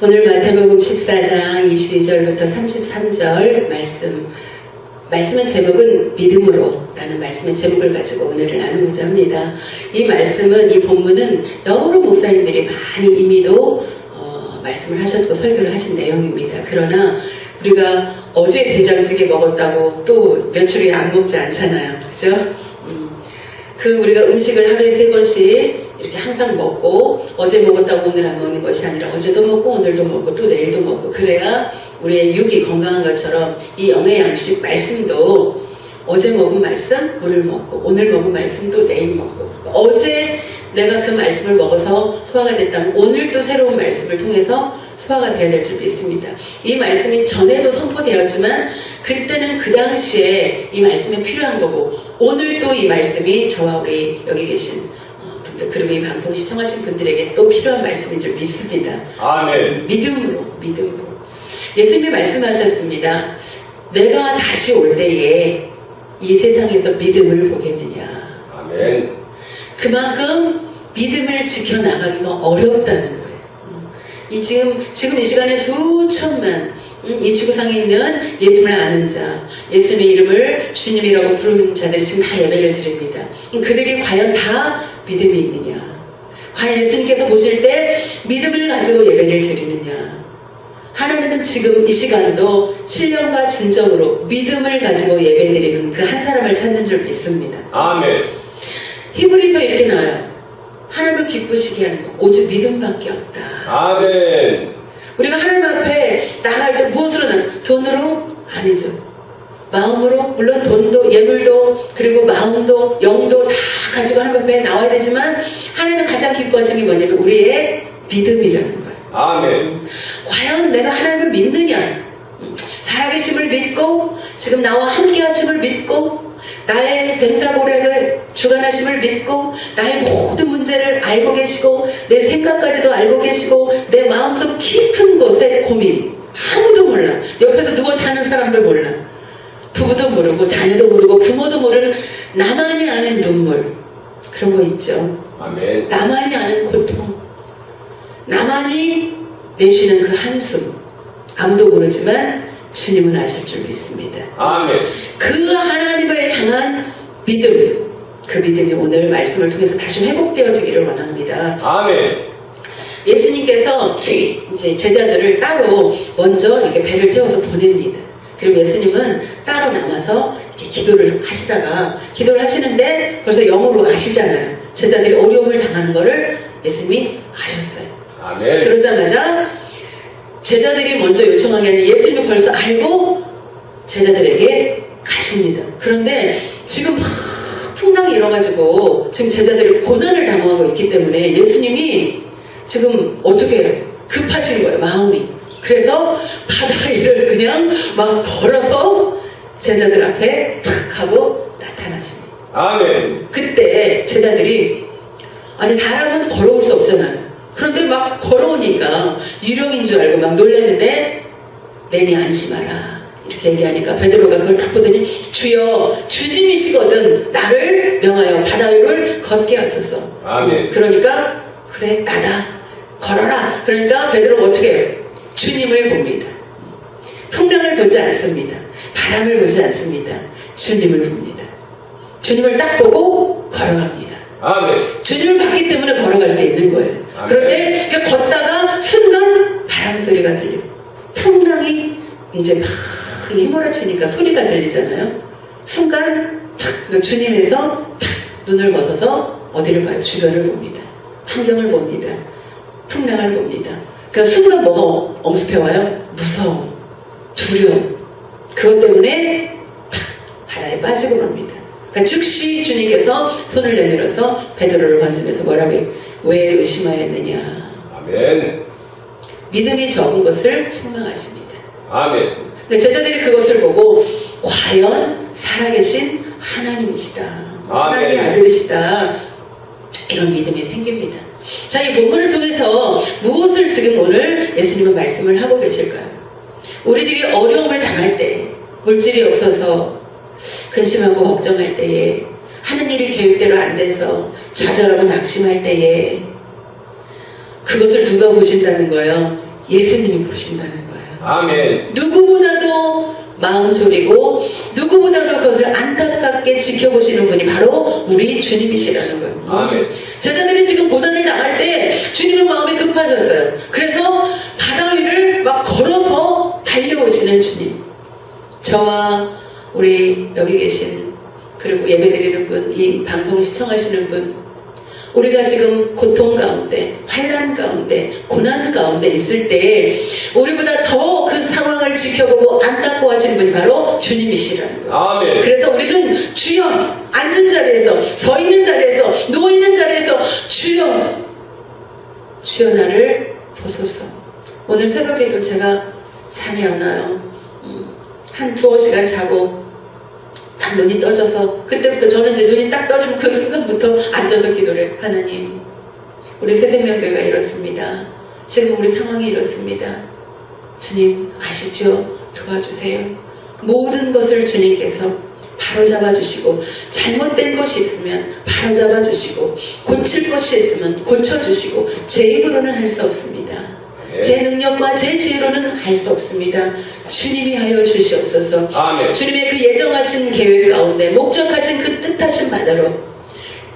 오늘 마태복음 14장 22절부터 33절 말씀 말씀의 제목은 믿음으로 라는 말씀의 제목을 가지고 오늘을 나누고자 합니다. 이 말씀은 이 본문은 여러 목사님들이 많이 이미도 어, 말씀을 하셨고 설교를 하신 내용입니다. 그러나 우리가 어제 된장찌개 먹었다고 또 며칠이 안 먹지 않잖아요. 그죠? 음, 그 우리가 음식을 하루에 세 번씩 이렇게 항상 먹고 어제 먹었다고 오늘 안 먹는 것이 아니라 어제도 먹고 오늘도 먹고 또 내일도 먹고 그래야 우리의 육이 건강한 것처럼 이 영의 양식 말씀도 어제 먹은 말씀 오늘 먹고 오늘 먹은 말씀도 내일 먹고. 어제 내가 그 말씀을 먹어서 소화가 됐다면 오늘 또 새로운 말씀을 통해서 소화가 되어야 될 줄 믿습니다. 이 말씀이 전에도 선포되었지만 그때는 그 당시에 이 말씀이 필요한 거고 오늘 또이 말씀이 저와 우리 여기 계신 어, 분들 그리고 이 방송 시청하신 분들에게 또 필요한 말씀인 줄 믿습니다. 아멘. 믿음으로 믿음으로 예수님이 말씀하셨습니다. 내가 다시 올 때에 이 세상에서 믿음을 보겠느냐. 아멘. 그만큼 믿음을 지켜나가기가 어렵다는 거예요. 음, 이 지금, 지금 이 시간에 수천만, 음, 이 지구상에 있는 예수를 아는 자, 예수님의 이름을 주님이라고 부르는 자들이 지금 다 예배를 드립니다. 음, 그들이 과연 다 믿음이 있느냐? 과연 예수님께서 보실 때 믿음을 가지고 예배를 드리느냐? 하나님은 지금 이 시간도 신령과 진정으로 믿음을 가지고 예배 드리는 그 한 사람을 찾는 줄 믿습니다. 아멘. 히브리서 이렇게 나와요. 하나님을 기쁘시게 하는 거 오직 믿음밖에 없다. 아멘. 우리가 하나님 앞에 나갈 때 무엇으로 나? 돈으로 아니죠. 마음으로 물론 돈도 예물도 그리고 마음도 영도 다 가지고 하나님 앞에 나와야 되지만 하나님은 가장 기뻐하시는 게 뭐냐면 우리의 믿음이라는 거예요. 아멘. 과연 내가 하나님을 믿느냐? 음, 살아계심을 믿고 지금 나와 함께 하심을 믿고 나의 생사고래를 주관하심을 믿고 나의 모든 문제를 알고 계시고 내 생각까지도 알고 계시고 내 마음속 깊은 곳의 고민. 아무도 몰라. 옆에서 누워 자는 사람도 몰라. 부부도 모르고 자녀도 모르고 부모도 모르는 나만이 아는 눈물. 그런 거 있죠? 아멘. 나만이 아는 고통, 나만이 내쉬는 그 한숨, 아무도 모르지만 주님은 아실 줄 믿습니다. 아멘. 그 하나님을 향한 믿음, 그 믿음이 오늘 말씀을 통해서 다시 회복되어지기를 원합니다. 아멘. 예수님께서 이제 제자들을 따로 먼저 이렇게 배를 태워서 보냅니다. 그리고 예수님은 따로 남아서 이렇게 기도를 하시다가 기도를 하시는데 벌써 영으로 아시잖아요. 제자들이 어려움을 당하는 거를 예수님이 아셨어요. 아멘. 그러자마자 제자들이 먼저 아니라 예수님이 벌써 알고 제자들에게 가십니다. 그런데 지금 막 풍랑이 일어가지고 지금 제자들이 고난을 당하고 있기 때문에 예수님이 지금 어떻게 급하신 거예요, 마음이. 그래서 바다 위를 그냥 막 걸어서 제자들 앞에 탁 하고 나타나십니다. 아멘. 그때 제자들이 아니 사람은 걸어올 수 없잖아요. 그런데 막 걸어오니까 유령인 줄 알고 막 놀랐는데 내니 안심하라 이렇게 얘기하니까 베드로가 그걸 딱 보더니 주여 주님이시거든 나를 명하여 바다 위를 걷게 하소서. 아멘. 그러니까 그래 나다 걸어라. 그러니까 베드로가 어떻게 해요? 주님을 봅니다. 풍랑을 보지 않습니다. 바람을 보지 않습니다. 주님을 봅니다. 주님을 딱 보고 걸어갑니다. 아멘. 주님을 봤기 때문에 걸어갈 수 있는 거예요. 아멘. 그런데 이렇게 걷다가 순간 바람 소리가 들리고 풍랑이 이제 막 휘몰아치니까 소리가 들리잖아요. 순간 탁 그러니까 주님에서 탁 눈을 벗어서 어디를 봐요? 주변을 봅니다. 환경을 봅니다. 풍랑을 봅니다. 그 순간 뭐가 엄습해 와요? 무서움, 두려움. 그것 때문에 탁 바다에 빠지고 맙니다. 그러니까 즉시 주님께서 손을 내밀어서 베드로를 건지면서 뭐라고? 왜 의심하였느냐? 아멘. 믿음이 적은 것을 책망하십니다. 아멘. 근데 제자들이 그것을 보고 과연 살아계신 하나님이시다. 하나님의 아멘. 아들이시다. 이런 믿음이 생깁니다. 자, 이 본문을 통해서 무엇을 지금 오늘 예수님은 말씀을 하고 계실까요? 우리들이 어려움을 당할 때, 물질이 없어서 근심하고 걱정할 때에, 하는 일이 계획대로 안 돼서 좌절하고 낙심할 때에, 그것을 누가 보신다는 거예요? 예수님이 보신다는 거예요. 아멘. 누구보다도 마음 졸이고 누구보다도 그것을 안타깝게 지켜보시는 분이 바로 우리 주님이시라는 거예요. 아멘. 제자들이 지금 고난을 당할 때 주님의 마음이 급하셨어요. 그래서 바다 위를 막 걸어서 달려오시는 주님. 저와 우리 여기 계신 그리고 예배드리는 분, 이 방송을 시청하시는 분, 우리가 지금 고통 가운데, 환란 가운데, 고난 가운데 있을 때 우리보다 더 그 상황을 지켜보고 안타까워하시는 분이 바로 주님이시라는 거예요. 아멘. 그래서 우리는 주여 앉은 자리에서 서 있는 자리에서 누워 있는 자리에서 주여 주여 나를 보소서. 오늘 새벽에도 제가 잠이 안 와요. 음, 한 두어 시간 자고 딱 눈이 떠져서 그때부터 저는 이제 눈이 딱 떠지면 그 순간부터 앉아서 기도를 하나님 우리 새생명교회가 이렇습니다. 지금 우리 상황이 이렇습니다. 주님 아시죠? 도와주세요. 모든 것을 주님께서 바로 잡아 주시고 잘못된 것이 있으면 바로 잡아 주시고 고칠 것이 있으면 고쳐 주시고 제 입으로는 할 수 없습니다. 네. 제 능력과 제 지혜로는 할 수 없습니다. 주님이 하여 주시옵소서. 아멘. 주님의 그 예정하신 계획 가운데 목적하신 그 뜻하신 바대로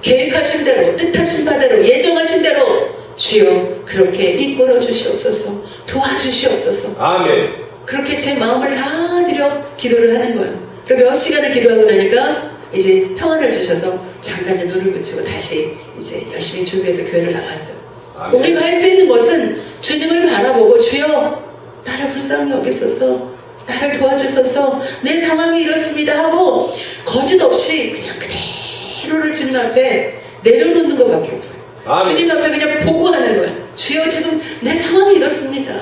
계획하신 대로 뜻하신 바대로 예정하신 대로 주여 그렇게 이끌어 주시옵소서 도와주시옵소서 아멘. 그렇게 제 마음을 다 들여 기도를 하는 거예요. 그리고 몇 시간을 기도하고 나니까 이제 평안을 주셔서 잠깐 이제 눈을 붙이고 다시 이제 열심히 준비해서 교회를 나갔어요. 아멘. 우리가 할 수 있는 것은 주님을 바라보고 주여 나를 불쌍히 여기소서 나를 도와주소서 내 상황이 이렇습니다 하고 거짓 없이 그냥 그대로를 주님 앞에 내려놓는 것밖에 없어요. 아멘. 주님 앞에 그냥 보고하는 거예요. 주여 지금 내 상황이 이렇습니다.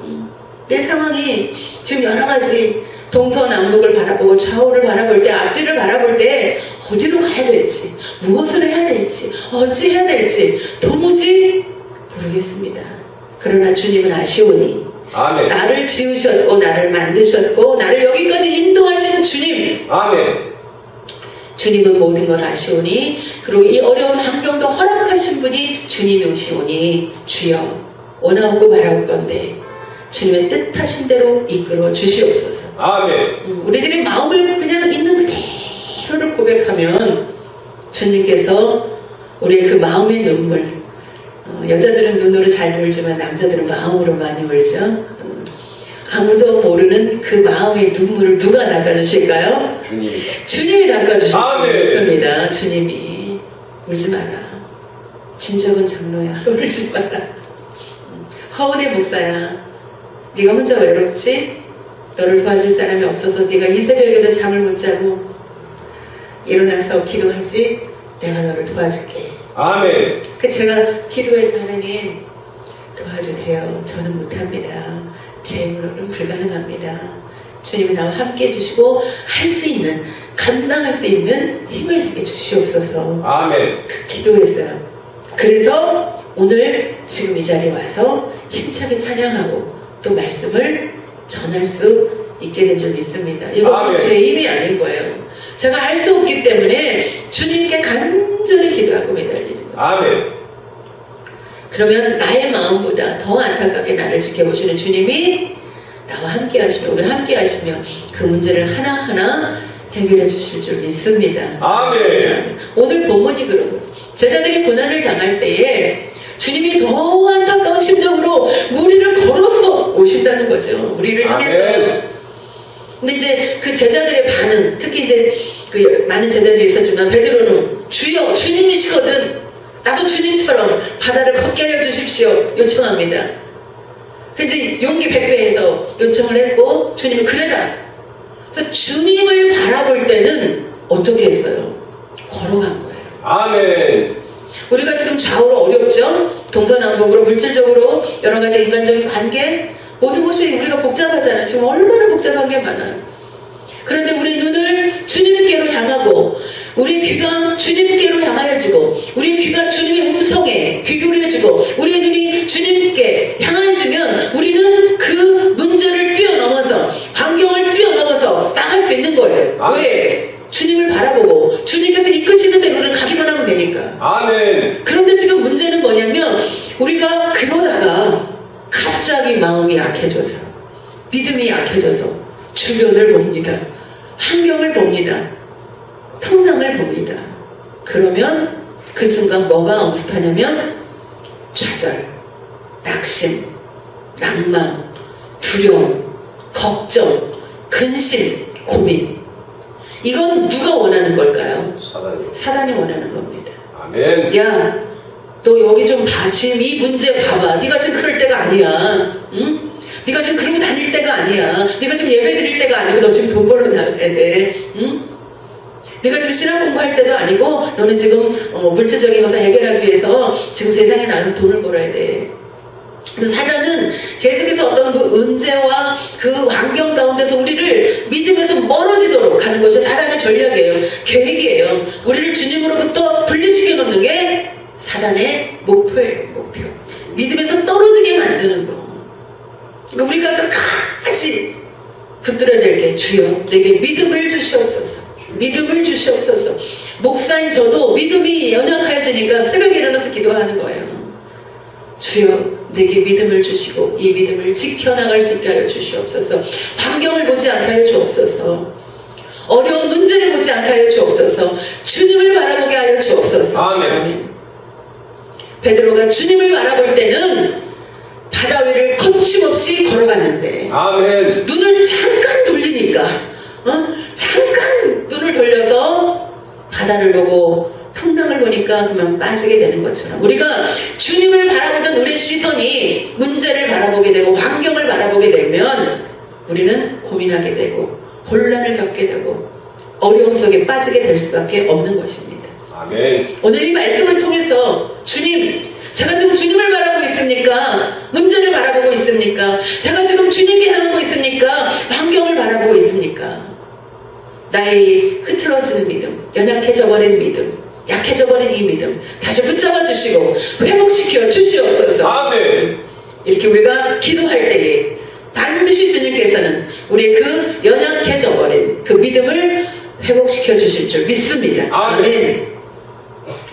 음, 내 상황이 지금 여러 가지 동서남북을 바라보고 좌우를 바라볼 때 앞뒤를 바라볼 때 어디로 가야 될지 무엇을 해야 될지 어찌 해야 될지 도무지 모르겠습니다. 그러나 주님은 아시오니 아멘. 나를 지으셨고 나를 만드셨고 나를 여기까지 인도하신 주님 아멘. 주님은 모든 걸 아시오니 그리고 이 어려운 환경도 허락하신 분이 주님이 오시오니 주여 원하고 바라올 건데 주님의 뜻하신 대로 이끌어 주시옵소서 아멘. 음, 우리들의 마음을 그냥 있는 그대로를 고백하면 주님께서 우리의 그 마음의 눈물 어, 여자들은 눈으로 잘 울지만 남자들은 마음으로 많이 울죠 음, 아무도 모르는 그 마음의 눈물을 누가 닦아주실까요? 주님. 주님이 닦아주실 수 아멘. 있습니다. 주님이 울지 마라. 진정은 장로야. 울지 마라. 음, 허은의 목사야. 네가 혼자 외롭지? 너를 도와줄 사람이 없어서 네가 이 새벽에도 잠을 못 자고 일어나서 기도하지? 내가 너를 도와줄게. 아멘. 그 제가 기도해서 하나님 도와주세요. 저는 못합니다. 제 힘으로는 불가능합니다. 주님이 나와 함께 해주시고 할 수 있는 감당할 수 있는 힘을 내게 주시옵소서. 아멘. 그 기도했어요. 그래서 오늘 지금 이 자리에 와서 힘차게 찬양하고 또 말씀을 전할 수 있게 된 줄 믿습니다. 이것은 아멘. 제 힘이 아닌 거예요. 제가 할 수 없기 때문에 주님께 간 절히 기도하고 매달리는 거예요. 아멘. 그러면 나의 마음보다 더 안타깝게 나를 지켜보시는 주님이 나와 함께 하시며 우리 함께 하시며 그 문제를 하나하나 해결해 주실 줄 믿습니다. 아멘. 오늘 본문이 그런. 제자들이 고난을 당할 때에 주님이 더 안타까운 심정으로 무리를 걸어서 오신다는 거죠. 우리를 향해서. 아멘. 근데 이제 그 제자들의 반응, 특히 이제 그 많은 제자들이 있었지만 베드로는 주여 주님이시거든 나도 주님처럼 바다를 걷게 하여 주십시오 요청합니다. 그 이제 용기 백배해서 요청을 했고 주님이 그래라. 그래서 주님을 바라볼 때는 어떻게 했어요? 걸어간 거예요. 아멘. 우리가 지금 좌우로 어렵죠? 동서남북으로 물질적으로 여러 가지 인간적인 관계 모든 것이 우리가 복잡하잖아요. 지금 얼마나 복잡한 게 많아요. 그런데 우리 눈을 주님께로 향하고 우리 귀가 주님께로 향하여지고 우리 귀가 주님의 음성에 귀 기울여지고 우리의 눈이 주님께 향하여지면 우리는 그 문제를 뛰어넘어서 환경을 뛰어넘어서 나갈 수 있는 거예요. 아멘. 왜? 주님을 바라보고 주님께서 이끄시는 대로를 가기만 하면 되니까. 아멘. 그런데 지금 문제는 뭐냐면 우리가 그 생각이 마음이 약해져서 믿음이 약해져서 주변을 봅니다. 환경을 봅니다. 풍랑을 봅니다. 그러면 그 순간 뭐가 엄습하냐면 좌절, 낙심, 낭만, 두려움, 걱정, 근심, 고민. 이건 누가 원하는 걸까요? 사단이. 사단이 원하는 겁니다. 아멘. 야, 너 여기 좀 봐. 지금 이 문제 봐봐. 네가 지금 그럴 때가 아니야. 응? 네가 지금 그러고 다닐 때가 아니야. 네가 지금 예배 드릴 때가 아니고 너 지금 돈 벌러 나가야 돼. 응? 네가 지금 신학 공부할 때도 아니고 너는 지금 어, 물질적인 것을 해결하기 위해서 지금 세상에 나가서 돈을 벌어야 돼. 사단은 계속해서 어떤 그 은재와 그 환경 가운데서 우리를 믿음에서 멀어지도록 하는 것이 사단의 전략이에요. 계획이에요. 우리를 주님으로부터 분리시켜 놓는 게 사단의 목표예요. 목표. 믿음에서 떨어지게 만드는 거. 그러니까 우리가 끝까지 붙들어야 될 게 주여 내게 믿음을 주시옵소서. 믿음을 주시옵소서. 목사인 저도 믿음이 연약해지니까 새벽에 일어나서 기도하는 거예요. 주여 내게 믿음을 주시고 이 믿음을 지켜나갈 수 있게 하여 주시옵소서 환경을 보지 않게 하여 주옵소서 어려운 문제를 보지 않게 하여 주옵소서 주님을 바라보게 하여 주옵소서 아멘. 베드로가 주님을 바라볼 때는 바다 위를 거침없이 걸어갔는데 아멘. 눈을 잠깐 돌리니까 어? 잠깐 눈을 돌려서 바다를 보고 풍랑을 보니까 그만 빠지게 되는 것처럼 우리가 주님을 바라보던 우리 시선이 문제를 바라보게 되고 환경을 바라보게 되면 우리는 고민하게 되고 혼란을 겪게 되고 어려움 속에 빠지게 될 수밖에 없는 것입니다. 아멘. 오늘 이 말씀을 통해서 주님, 제가 지금 주님을 바라보고 있습니까? 있습니까? 제가 지금 주님께 향하고 있습니까? 환경을 바라보고 있습니까? 나의 흐트러지는 믿음, 연약해져 버린 믿음, 약해져 버린 이 믿음 다시 붙잡아 주시고 회복시켜 주시옵소서. 아멘. 이렇게 우리가 기도할 때에 반드시 주님께서는 우리의 그 연약해져 버린 그 믿음을 회복시켜 주실 줄 믿습니다. 아멘.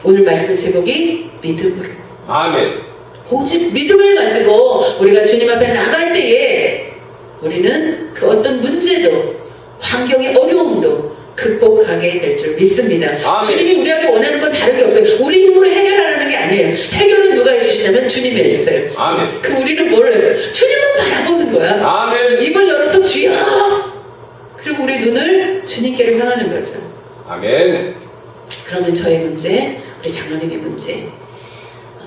오늘 말씀 제목이 믿음으로. 아멘. 오직 믿음을 가지고 우리가 주님 앞에 나갈 때에 우리는 그 어떤 문제도 환경의 어려움도 극복하게 될 줄 믿습니다. 아멘. 주님이 우리에게 원하는 건 다른 게 없어요. 우리 힘으로 해결하라는 게 아니에요. 해결은 누가 해주시냐면 주님이 해주세요. 아멘. 그 우리는 뭘 해요? 주님만 바라보는 거야. 아멘. 입을 열어서 주여! 그리고 우리 눈을 주님께로 향하는 거죠. 아멘. 그러면 저의 문제, 우리 장로님의 문제,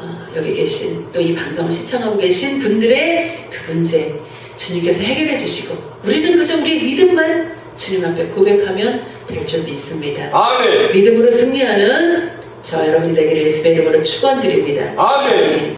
어, 여기 계신 또 이 방송을 시청하고 계신 분들의 그 문제 주님께서 해결해 주시고 우리는 그저 우리의 믿음만 주님 앞에 고백하면 될 줄 믿습니다. 아멘. 믿음으로 승리하는 저 여러분이 되기를 예수의 이름으로 축원드립니다. 아멘. 네.